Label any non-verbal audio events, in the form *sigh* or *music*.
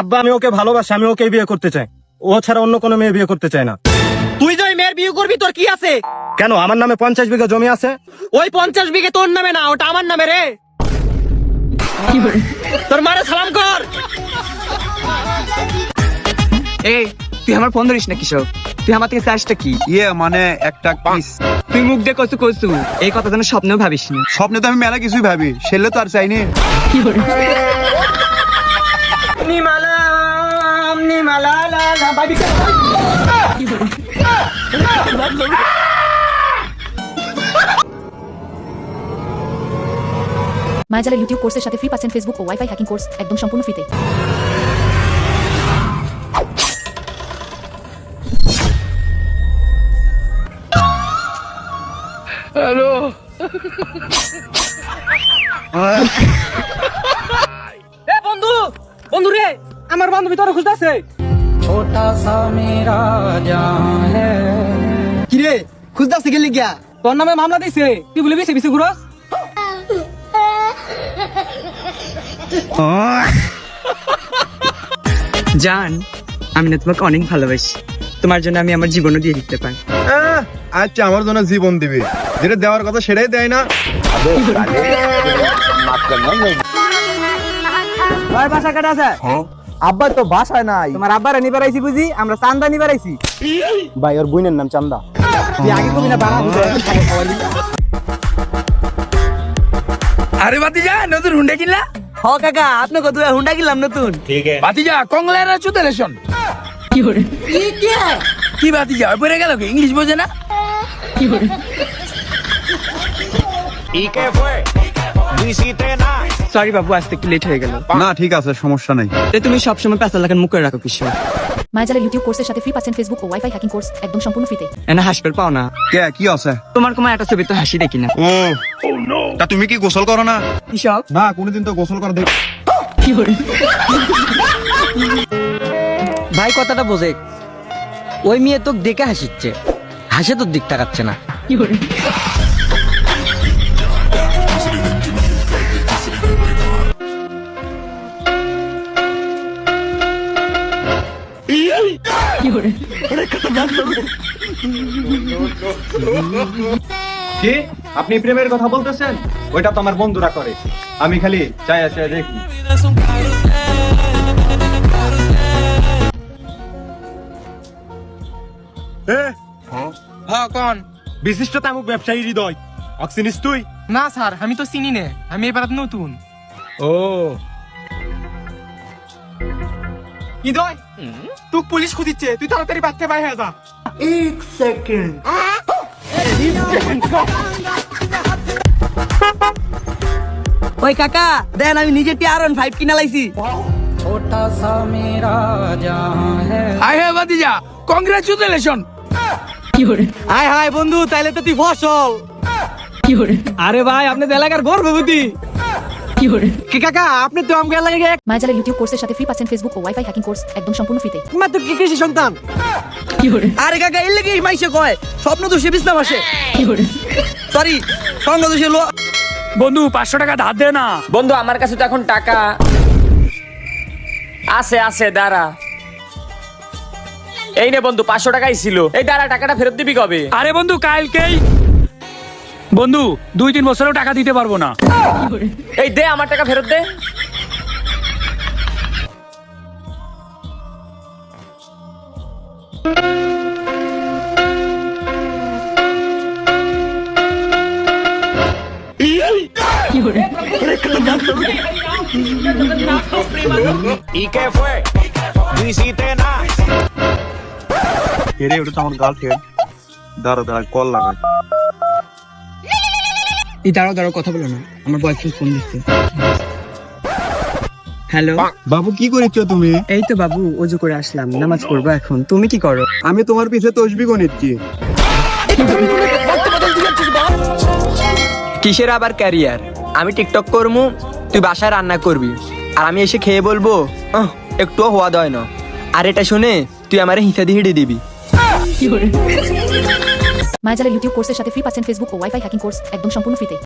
আব্বা আমি ওকে ভালোবাসি আমি ওকে বিয়ে করতে চাই। ও ছাড়া অন্য কোনো মেয়ে বিয়ে করতে চায় না। তুই যে ওই মেয়ের বিয়ে করবি তোর কি আছে? কেন আমার নামে পঞ্চাশ বিঘা জমি আছে? ওই পঞ্চাশ বিঘে তোর নামে না ওটা আমার নামে রে। তোর মারে সালাম কর। এই তুই আমার ফোন ধরিস না কিশোর তুই আমার থেকে চাষটা কি? ইয়ে মানে একটা কিস। তুই মুখ দিয়ে কচু কচু এই কথা যেন স্বপ্নেও ভাবিস না। স্বপ্নে তো আমি মেলা কিছুই ভাবি সেলে তো আর চাইনি। নিমালাম নিমালা ভাবি মায়াজালের ইউটিউব কোর্সের সাথে ফ্রি পাচ্ছেন ফেসবুক ও ওয়াইফাই হ্যাকিং কোর্স একদম সম্পূর্ণ ফ্রিতে এ *laughs* আমার বান্ধবী তোর খুঁজতেছে। কিরে খুঁজতে গেলি গিয়া তোর নামে মামলা দিছে। তুই বলে বেশি বেশি ঘুরস জান আমি না তোমাকে অনেক ভালোবাসি। তোমার জন্য আমি আমার জীবনও দিয়ে দিতে পারি। আহ, আচ্ছা আমার জন্য জীবন দিবে। যেটা দেওয়ার কথা সেটাই দেয় না। বাসা কাটা আছে? আব্বা তো বাসায় নাই। তোমার আব্বার নিবার আইছি বুঝি আমরা চান্দা নিবার আইছি ভাই ওর বোনের নাম চান্দা। তুই আগে কবি না বানা বুঝে আরে বাতিজা নতুন হুন্ডা কিনলা? হ কাকা আপনি কত হুন্ডা কিনলাম নতুন? ঠিক আছে। বাতিজা কংলারা চুতেলেশন। কি বাতিজা পড়ে গেল কি? ইংলিশ বোঝে না সরি বাবু আসতে একটু লেট হয়ে গেল। না ঠিক আছে সমস্যা নাই। তুমি সবসময় পেঁচা লাগান মুখ করে রাখো কিশোর মায়াজালের ইউটিউব কোর্সের সাথে ফ্রি পাচ্ছেন ফেসবুক ও ওয়াইফাই হ্যাকিং কোর্স একদম সম্পূর্ণ ফ্রিতে এনা হাসপার পাও না। কে কি আছে? তোমার কোনো একটা ছবি তো হাসি দেখি না। ও। তা তুমি কি গোসল করো না? কিসব? না কোনোদিন তো গোসল করা দেখ ভাই কথাটা বোঝে। ওই মেয়ে তোকে দেখে হাসিচ্ছে। হাসে তোর দিক তাকাচ্ছে না। কি আপনি প্রেমের কথা বলতেছেন? ওইটা তো আমার বন্ধুরা করে। আমি খালি চাই চাই দেখি। হ্যাঁ কোন। বিশিষ্ট তামুক ব্যবসায়ী হৃদয়। অক্সিনিস তুই? না স্যার আমি তো চিনি না। আমি এবার নতুন। ও। হৃদয়! তুই পুলিশ খুঁজিচ্ছে তুই তাড়াতাড়ি বাচ্চা বাই হয়ে যা। এক সেকেন্ড। ওই কাকা দেন আমি নিজে টিয়ার ফাইভ কিনা লাইছি। ছোটা সা মেরা জাহান হ্যায় আই হ্যাঁ বাতিজা কংগ্রাচুলেশন হাই হাই বন্ধু তাইলে তো তুই ফসল। কি হরে? আরে ভাই আপনি এলাকার গর্ভবতী। কি কাকা আপনি তো এলাকায় মায়াজালের ইউটিউব কোর্সের সাথে ফ্রি পাচ্ছেন ফেসবুক ও ওয়াইফাই হ্যাকিং কোর্স একদম সম্পূর্ণ ফ্রিতে মাত্র কি কৃষি সন্তান? আরে কাকা এর লেগে মাইসে কয় স্বপ্ন তো সে বিছনা বসে সরি সঙ্গ দোষে লো বন্ধু পাঁচশো টাকা ধার দে না। বন্ধু আমার কাছে তো এখন টাকা। আছে আছে দাঁড়া। এই নে বন্ধু পাঁচশো টাকাই ছিল। এই দাঁড়া টাকাটা ফেরত দিবি কবে? আরে বন্ধু কালকেই বন্ধু দুই তিন বছরেও টাকা দিতে পারব না। এই দে আমার টাকা ফেরত দে। এরে ওটা তো আমার গার্লফ্রেন্ড দাঁড়া দাঁড়া কল লাগা এই দাঁড়াও দাঁড়াও কথা বলো না। আমার বয়ফ্রেন্ড ফোন দিচ্ছে। হ্যালো? বাবু কি করেছ তুমি? এই তো বাবু অজু করে আসলাম নামাজ পড়ব এখন। তুমি কি করো? আমি তোমার পিছে তসবি গণিতছি। কিসের আবার ক্যারিয়ার? আমি টিকটক করমু তুই বাসায় রান্না করবি। আর আমি এসে খেয়ে বলব "আহ, একটুও হওয়া দয় না। আর এটা শুনে তুই আমারে হিসা দিয়ে হিড়ে দিবি। মায়াজালের ইউটিউব কোর্সের সাথে ফ্রি পাচ্ছেন ফেসবুক ও ওয়াইফাই হ্যাকিং কোর্স একদম সম্পূর্ণ ফ্রিতে